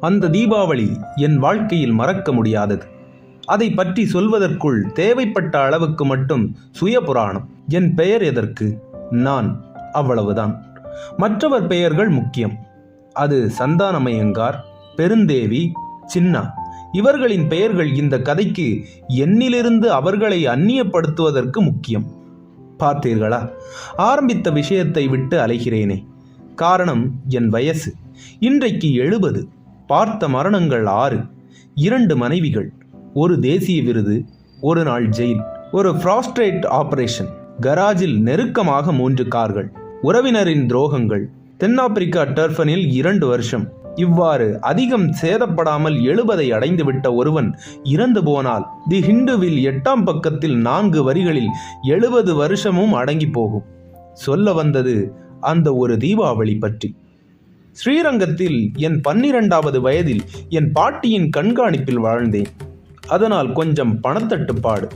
அந்த தீபாவளி என் வாழ்க்கையில் மறக்க முடியாதது. அதை பற்றி சொல்வதற்குள் தேவைப்பட்ட அளவுக்கு மட்டும் சுய புராணம் என் பெயர் எதற்கு? நான் அவ்வளவுதான். மற்றவர் பெயர்கள் முக்கியம். அது சந்தானமயங்கார் பெருந்தேவி சின்னா. இவர்களின் பெயர்கள் இந்த கதைக்கு என்னிலிருந்து அவர்களை அந்நியப்படுத்துவதற்கு முக்கியம். பார்த்தீர்களா? ஆரம்பித்த விஷயத்தை விட்டு அலைகிறேனே. காரணம் என் வயசு. இன்றைக்கு எழுபது. பார்த்த மரணங்கள் ஆறு. இரண்டு மனைவிகள் ஒரு தேசிய விருது ஒரு நாள் ஜெயில் ஒரு ஃப்ராஸ்ட்ரேட் ஆபரேஷன் கராஜில் நெருக்கமாக மூன்று கார்கள் உறவினரின் துரோகங்கள் தென்னாப்பிரிக்கா டர்ஃபனில் இரண்டு வருஷம். இவ்வாறு அதிகம் சேதப்படாமல் எழுபதை அடைந்துவிட்ட ஒருவன் இறந்து போனால் தி ஹிண்டுவில் எட்டாம் பக்கத்தில் நான்கு வரிகளில் எழுபது வருஷமும் அடங்கி போகும். சொல்ல வந்தது அந்த ஒரு தீபாவளி பற்றி. ஸ்ரீரங்கத்தில் என் பன்னிரண்டாவது வயதில் என் பாட்டியின் கண்காணிப்பில் வாழ்ந்தேன். அதனால் கொஞ்சம் பணத்தட்டுப்பாடு.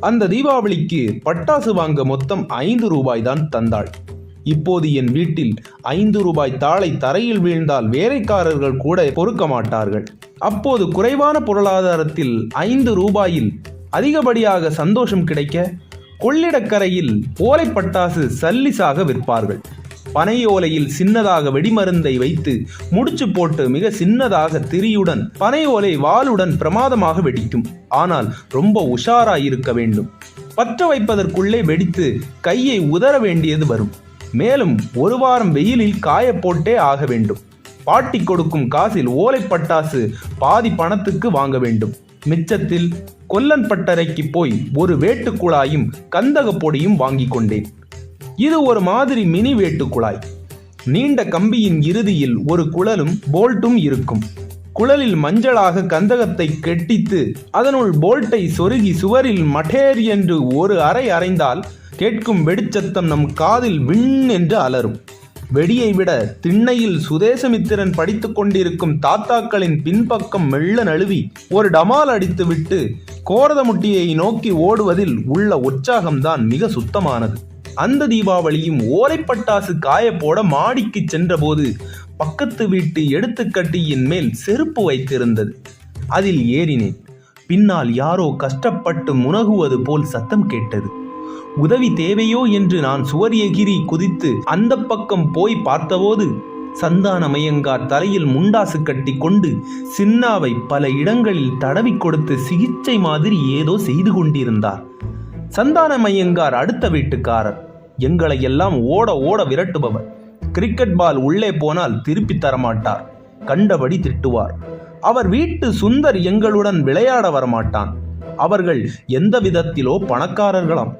அந்த தீபாவளிக்கு பட்டாசு வாங்க மொத்தம் ஐந்து ரூபாய் தான் தந்தாள். இப்போது என் வீட்டில் ஐந்து ரூபாய் தாளை தரையில் வீழ்ந்தால் வேலைக்காரர்கள் கூட பொறுக்க மாட்டார்கள். அப்போது குறைவான பொருளாதாரத்தில் ஐந்து ரூபாயில் அதிகப்படியாக சந்தோஷம் கிடைக்க கொள்ளிடக்கரையில் ஓலை பட்டாசு சல்லிசாக விற்பார்கள். பனை ஓலையில் சின்னதாக வெடிமருந்தை வைத்து முடிச்சு போட்டு மிக சின்னதாக திரியுடன் பனை ஓலை வாளுடன் பிரமாதமாக வெடிக்கும். ஆனால் ரொம்ப உஷாராய் இருக்க வேண்டும். பற்ற வைப்பதற்குள்ளே வெடித்து கையை உதற வேண்டியது வரும். மேலும் ஒரு வாரம் வெயிலில் காய போட்டே ஆக வேண்டும். பாட்டி கொடுக்கும் காசில் ஓலை பட்டாசு பாதி பணத்துக்கு வாங்க வேண்டும். மிச்சத்தில் கொல்லன் பட்டறைக்கு போய் ஒரு வேட்டுக்குழாயும் கந்தக பொடியும் வாங்கி கொண்டேன். இது ஒரு மாதிரி மினி வேட்டு குழாய் நீண்ட கம்பியின் இறுதியில் ஒரு குழலும் போல்ட்டும் இருக்கும். குழலில் மஞ்சளாக கந்தகத்தை கெட்டித்து அதனுள் போல்ட்டை சொருகி சுவரில் மட்டேர் என்று ஒரு அறை அறைந்தால் கேட்கும் வெடிச்சத்தம் நம் காதில் விண் என்று அலரும். வெடியை விட திண்ணையில் சுதேசமித்திரன் படித்துக் கொண்டிருக்கும் தாத்தாக்களின் பின்பக்கம் மெல்ல நழுவி ஒரு டமால் அடித்துவிட்டு கோரதமுட்டியை நோக்கி ஓடுவதில் உள்ள உற்சாகம்தான் மிக சுத்தமானது. அந்த தீபாவளியும் ஓலைப்பட்டாசு காய போட மாடிக்கு சென்றபோது பக்கத்து வீட்டு எடுத்துக்கட்டியின் மேல் செருப்பு வைத்திருந்தது. அதில் ஏறினேன். பின்னால் யாரோ கஷ்டப்பட்டு முனகுவது போல் சத்தம் கேட்டது. உதவி தேவையோ என்று நான் சுவர் எகிரி குதித்து அந்த பக்கம் போய் பார்த்தபோது சந்தானமயங்கார் தலையில் முண்டாசு கட்டி கொண்டு சின்னாவை பல இடங்களில் தடவி கொடுத்து சிகிச்சை மாதிரி ஏதோ செய்து கொண்டிருந்தார். சந்தானமயங்கார் அடுத்த வீட்டுக்காரர். எங்களை எல்லாம் ஓட ஓட விரட்டுபவர். கிரிக்கெட் பால் உள்ளே போனால் திருப்பி தரமாட்டார். கண்டபடி திட்டுவார். அவர் வீட்டு சுந்தர் எங்களுடன் விளையாட வரமாட்டான். அவர்கள் எந்த விதத்திலோ பணக்காரர்களாம்.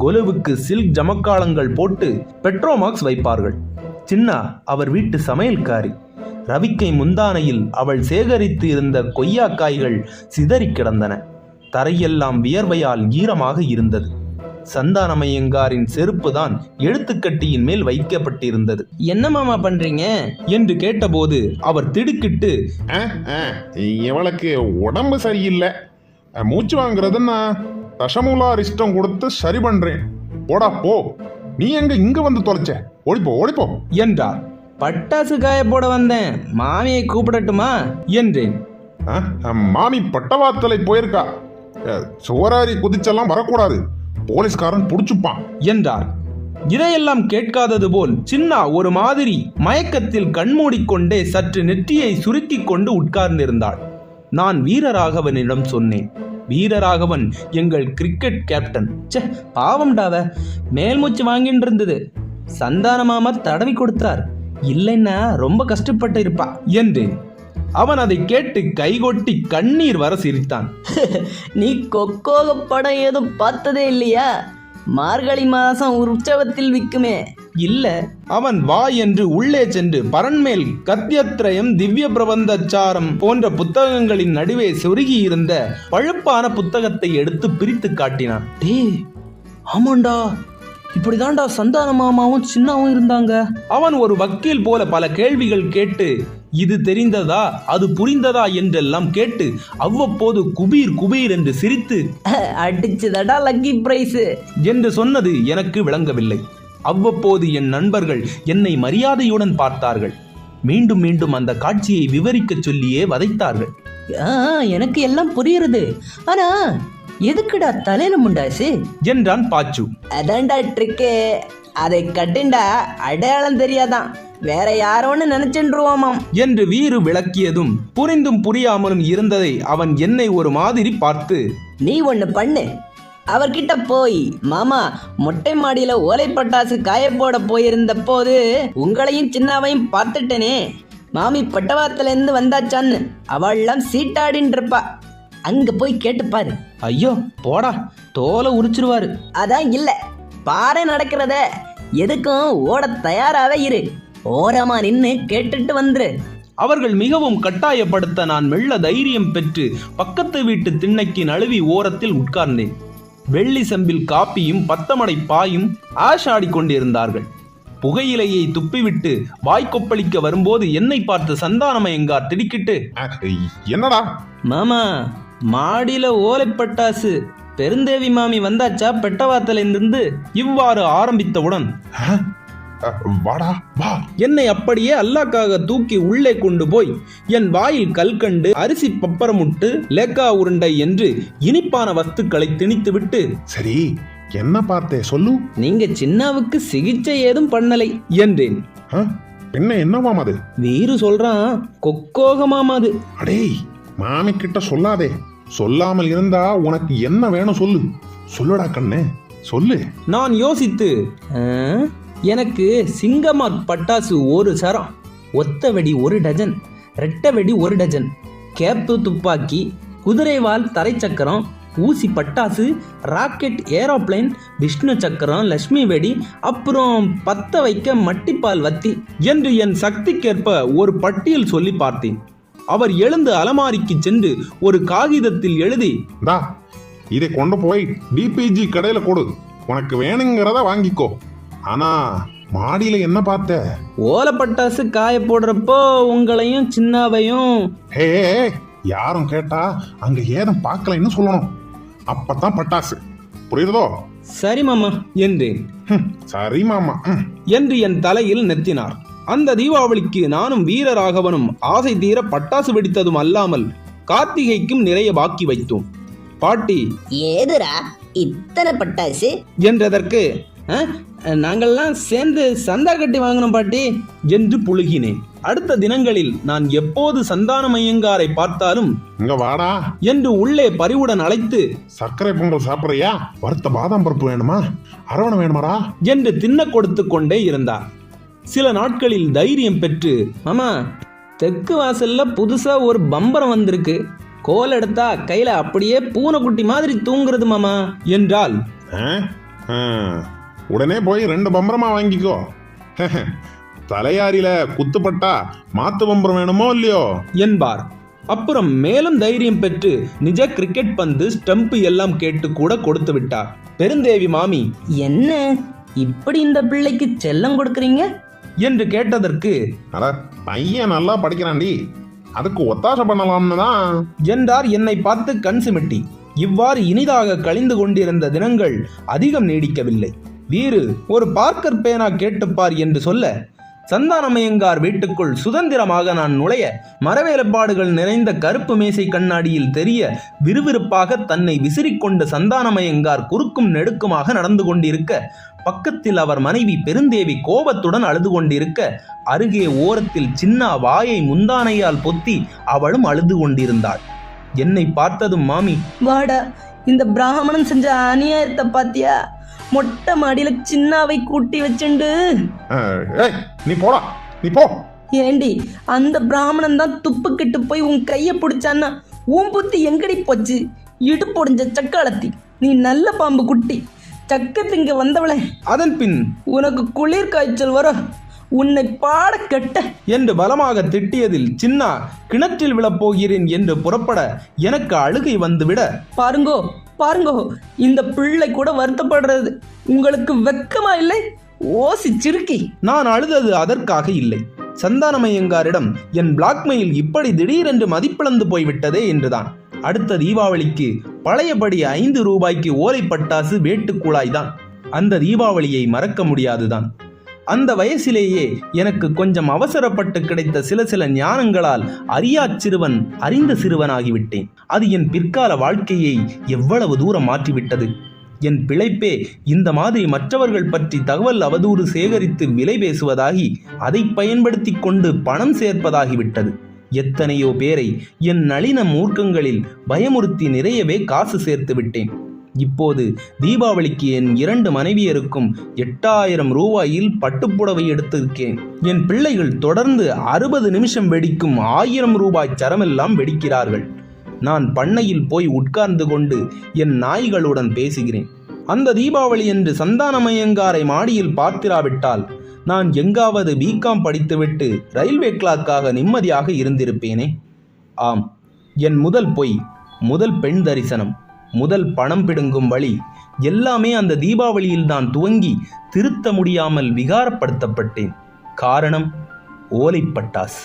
கொலுவுக்கு சில்க் ஜமக்காலங்கள் போட்டு பெட்ரோமாக்ஸ் வைப்பார்கள். சின்னா அவர் வீட்டு சமையல்காரி. ரவிக்கை முந்தானையில் அவள் சேகரித்து இருந்த கொய்யாக்காய்கள் சிதறி கிடந்தன. தரையெல்லாம் வியர்வையால் ஈரமாக இருந்தது. சந்தானமையங்காரின் செருப்பு தான் எழுத்துக்கட்டியின் மேல் வைக்கப்பட்டிருந்தது. என்ன மாமா பண்றீங்க? என்று கேட்டபோது அவர் திடுக்கிட்டு ஆ, ஆ, இவளுக்கு உடம்பு சரியில்லை. மூச்சு வாங்குறதுன்னா தசமூலா அரிஷ்டம் கொடுத்து சரி பண்றேன். போடா போ. நீ எங்க இங்க வந்து தொலைச்ச? ஓடிப்போ ஓடிப்போ. என்றார். பட்டாசு காய போட வந்தேன். மாமியை கூப்பிடட்டுமா? என்றேன். மாமி பட்டவாத்தலை போயிருக்கா. சுவராரி குதிச்செல்லாம் வரக்கூடாது. போலீஸ்காரன் புடிச்சுப்பான். என்றார். இதையெல்லாம் கேட்காதது போல் சின்னா ஒரு மாதிரி மயக்கத்தில் கண்மூடிக்கொண்டே சற்று நெற்றியை சுருக்கிக் கொண்டு உட்கார்ந்திருந்தாள். நான் வீரராகவனிடம் சொன்னேன். வீரராகவன் எங்கள் கிரிக்கெட் கேப்டன் ச்சே பாவம்டாவ. மேல் மூச்சு வாங்கிட்டு இருந்தது சந்தான மாமா தடவி கொடுத்தார். இல்லைன்னா ரொம்ப கஷ்டப்பட்டு இருப்பா என்றேன். அவன் அதை கேட்டு கைகொட்டி கண்ணீர் வர சிரித்தான். நீ கொக்கோக படம் ஏதும் பார்த்ததே இல்லையா? மார்கழி மாசம் உற்சவத்தில் விக்குமே இல்ல அவன் வா என்று உள்ளே சென்று பரண்மேல் கத்தியத்ரயம் திவ்ய பிரபந்தச்சாரம் போன்ற புத்தகங்களின் நடுவே சொருகி இருந்த பழுப்பான புத்தகத்தை எடுத்து பிரித்து காட்டினான். டேய் ஆமாண்டா இப்படிதான்டா சந்தான மாமாவும் சின்னாவும் இருந்தாங்க? அவன் ஒரு வக்கீல் போல பல கேள்விகள் கேட்டு இது தெரிந்ததா? அது புரிந்ததா? என்றெல்லாம் கேட்டு அவ்வப்போது குபீர் குபீர் என்று சிரித்து அடிச்சுதடா லக்கி பிரைஸ் என்று சொன்னது எனக்கு விளங்கவில்லை. அவ்வப்போது என் நண்பர்கள் என்னை மரியாதையுடன் பார்த்தார்கள். மீண்டும் மீண்டும் அந்த காட்சியை விவரிக்கச் சொல்லியே வதைத்தார்கள். ஆ எனக்கு எல்லாம் புரியுறது ஆனா எதுக்குடா தலையில முண்டாசு? என்றான் பாச்சு. அதான்டா ட்ரிக்கு அதை கட்டுண்டா அடையாளம் தெரியாதான். வேற யாரோன்னு நினைச்சுருவாமாம் என்று வீறு விளக்கியதும் புரிந்தும் புரியாமலும் இருந்ததை அவன் என்னை ஒரு மாதிரி பார்த்து நீ ஒன்று பண்ணு. அவர்கிட்ட போய் மாமா மொட்டை மாடியில ஓலை பட்டாசு காய போட போயிருந்த போது உங்களையும் சின்னாவையும் பார்த்துட்டேனே. மாமி பட்டவாத்துல இருந்து வந்தாச்சான்னு அவள்லாம் சீட்டாடின்னு இருப்பா. அங்க போய் கேட்டுப்பாரு ஐயோ போடா தோலை உரிச்சிருவாரு. அதான் இல்ல பாறை நடக்கிறத எதுக்கும் ஓட தயாராவே இரு. ஓரமா நின்னு கேட்டுட்டு வந்துரு. அவர்கள் மிகவும் கட்டாயப்படுத்த நான் மெல்ல தைரியம் பெற்று பக்கத்து வீட்டு திண்ணைக்கு நழுவி ஓரத்தில் உட்கார்ந்தேன். வெள்ளி செம்பில் காப்பியும் பத்தமடை பாயும் ஆஷாடிக் கொண்டிருந்தார்கள். புகையிலையை துப்பிவிட்டு வாய்க்கொப்பளிக்க வரும்போது என்னை பார்த்து சந்தானமயங்கார் திடுக்கிட்டு என்னடா? மாமா மாடியில ஓலை பட்டாசு பெருந்தேவி மாமி வந்தாச்சா பெட்டவாத்தல இருந்து இவ்வாறு ஆரம்பித்தவுடன் வாடா வா. என்னை அப்படியே அல்லாக்காக தூக்கி உள்ளே கொண்டு போய் என் வாயில் கல்கண்டு அரிசி பப்பரமுட்டு லேக்கா உருண்டை என்று இனிப்பான வஸ்துக்களை திணித்துவிட்டு சரி என்ன பார்த்தே சொல்லு. நீங்க சின்னாவுக்கு சிகிச்சை ஏதும் பண்ணலை என்றேன். என்ன என்னவாம் அது? வீரு சொல்றான் கொக்கோக மாமா அது. அடேய் மாமி கிட்ட சொல்லாதே. சொல்லாமல் இருந்தா உனக்கு என்ன வேணும் சொல்லு. சொல்லுடா கண்ணு சொல்லு. நான் யோசித்து? எனக்கு சிங்கமார்க் பட்டாசு ஒரு சரம் ஒத்த வெடி ஒரு டஜன் ரெட்டை வெடி ஒரு டஜன் கேப்பு துப்பாக்கி குதிரைவால் தரை சக்கரம் ஊசி பட்டாசு ராக்கெட் ஏரோப்ளேன் விஷ்ணு சக்கரம் லட்சுமி வெடி அப்புறம் பத்த வைக்க மட்டிப்பால் வத்தி என்று என் சக்திக்கேற்ப ஒரு பட்டியல் சொல்லி பார்த்தேன். அவர் எழுந்து அலமாரிக்கு சென்று ஒரு காகிதத்தில் எழுதி இதை கொண்டு போய் டிபிஜி கடையில கொடு. உனக்கு வேணுங்கிறத வாங்கிக்கோ. ஆனா மாடியில என்ன பார்த்த? ஓலை பட்டாசு காய போடுறப்போ உங்களையும் சின்னாவையும் ஹே யாரும் கேட்டா அங்க ஏதும் பார்க்கலைன்னு சொல்லணும். அப்பதான் பட்டாசு. புரியுதோ? சரி மாமா என்றேன். சரி மாமா. என்று என் தலையில் நெத்தினார். அந்த தீபாவளிக்கு நானும் வீரராகவனும் ஆசை தீர பட்டாசு வெடித்ததும் அல்லாமல் கார்த்திகைக்கும் நிறைய பாக்கி வைத்தோம். பாட்டி ஏதுரா இத்தனை பட்டாசு? என்றதற்கு? நாங்கள்லாம் சேர்ந்து சந்தா கட்டி வாங்கினோம் பாட்டி. என்று புழுகினேன். அடுத்த தினங்களில் நான் எப்போது சந்தானமையங்காரை பார்த்தாலும் இங்க வாடா. என்று உள்ளே பரிவுடன் அழைத்து சர்க்கரை பொங்கல் சாப்பிடுறியா? வறுத்த பாதாம் பருப்பு வேணுமா? அரவணை வேணுமாடா. என்று தின்ன கொடுத்து கொண்டே இருந்தார். சில நாட்களில் தைரியம் பெற்று மாமா தெற்கு வாசல்ல புதுசா ஒரு பம்பரம் வந்திருக்கு. கோல் எடுத்தா கையில அப்படியே பூனைக்குட்டி மாதிரி தூங்குறது மாமா. ஆ? என்றால் ஆ. உடனே போய் ரெண்டு பம்பரமா வாங்கிக்கோ. தலையாரியில குத்துப்பட்டா மாத்து பம்பரம் வேணுமோ இல்லையோ? என்பார். அப்புறம் மேலும் தைரியம் பெற்று நிஜ கிரிக்கெட் பந்து ஸ்டம்ப் எல்லாம் கேட்டு கூட கொடுத்து விட்டார். பெருந்தேவி மாமி என்ன? இப்படி இந்த பிள்ளைக்கு செல்லம் கொடுக்குறீங்க? என்று கேட்டதற்கு அட பையன் நல்லா படிக்கிறான்டி. அதுக்கு ஒத்தாசை பண்ணலாம்னு தான். என்றார் என்னை பார்த்து கண் சிமிட்டி. இவ்வாறு இனிதாக கழிந்து கொண்டிருந்த தினங்கள் அதிகம் நீடிக்கவில்லை. வீறு ஒரு பார்க்கர் பேனா கேட்டுப்பார் என்று சொல்ல சந்தானமயங்கார் வீட்டுக்குள் சுதந்திரமாக நான் நுழைய மரவேலப்பாடுகள் நிறைந்த கருப்பு மேசை கண்ணாடியில் தெரிய விறுவிறுப்பாக தன்னை விசிறிக்கொண்டு சந்தானமயங்கார் குறுக்கும் நெடுக்குமாக நடந்து கொண்டிருக்க பக்கத்தில் அவர் மனைவி பெருந்தேவி கோபத்துடன் அழுது கொண்டிருக்க அருகே ஓரத்தில் சின்ன வாயை முந்தானையால் பொத்தி அவளும் அழுது கொண்டிருந்தாள். என்னை பார்த்ததும் மாமி வாடா இந்த பிராமணன் செஞ்ச அநியாயத்தை பாத்தியா? மொட்டை மாடியில சின்னாவை கூட்டி வச்சுண்டு. நீ போடா. நீ போ. ஏண்டி அந்த பிராமணன் தான் துப்புக்கிட்டு போய் உன் கையை பிடிச்சான்னா உன் புத்தி எங்கடி போச்சு? இடுப்பொடிஞ்ச சக்காலத்தி நீ நல்ல பாம்பு குட்டி. சக்கத்திங்க வந்தவளே. அதன் பின் உனக்கு குளிர் காய்ச்சல் வர உன்னை பாட கெட்ட. என்று பலமாக திட்டியதில் சின்னா கிணற்றில் விழப்போகிறேன் என்று புறப்பட எனக்கு அழுகை வந்துவிட. பாருங்கோ பாருங்க இந்த பிள்ளை கூட வருத்தப்படுறது. உங்களுக்கு வெக்கமா இல்லை? ஓசி சிறுக்கி. நான் அழுதது அதற்காக இல்லை. சந்தானமையங்காரிடம் என் பிளாக்மெயில் இப்படி திடீரென்று மதிப்பிழந்து போய்விட்டதே என்றுதான். அடுத்த தீபாவளிக்கு பழையபடி ஐந்து ரூபாய்க்கு ஓலை பட்டாசு வேட்டுக்குழாய்தான் அந்த தீபாவளியை மறக்க முடியாதுதான். அந்த வயசிலேயே எனக்கு கொஞ்சம் அவசரப்பட்டு கிடைத்த சில சில ஞானங்களால் அறியாச் சிறுவன் அறிந்த சிறுவனாகிவிட்டேன். அது என் பிற்கால வாழ்க்கையை எவ்வளவு தூரம் மாற்றிவிட்டது? என் பிழைப்பே இந்த மாதிரி மற்றவர்கள் பற்றி தகவல் அவதூறு சேகரித்து விலை பேசுவதாகி அதை பயன்படுத்தி கொண்டு பணம் சேர்ப்பதாகிவிட்டது. எத்தனையோ பேரை என் நளின மூர்க்கங்களில் பயமுறுத்தி நிறையவே காசு சேர்த்து விட்டேன் இப்போது தீபாவளிக்கு என் இரண்டு மனைவியருக்கும் எட்டாயிரம் ரூபாயில் பட்டுப்புடவை எடுத்திருக்கேன். என் பிள்ளைகள் தொடர்ந்து அறுபது நிமிஷம் வெடிக்கும் ஆயிரம் ரூபாய் சரமெல்லாம் வெடிக்கிறார்கள். நான் பண்ணையில் போய் உட்கார்ந்து கொண்டு என் நாய்களுடன் பேசுகிறேன். அந்த தீபாவளி என்று சந்தானமயங்காரை மாடியில் பார்த்திராவிட்டால் நான் எங்காவது பிகாம் படித்துவிட்டு ரயில்வே கிளாக்காக நிம்மதியாக இருந்திருப்பேனே? ஆம் என் முதல் பொய் முதல் பெண் தரிசனம். முதல் பணம் பிடுங்கும் வழி எல்லாமே அந்த தீபாவளியில் தான் துவங்கி திருத்த முடியாமல் விகாரப்படுத்தப்பட்டேன். காரணம் ஓலைப்பட்டாசு.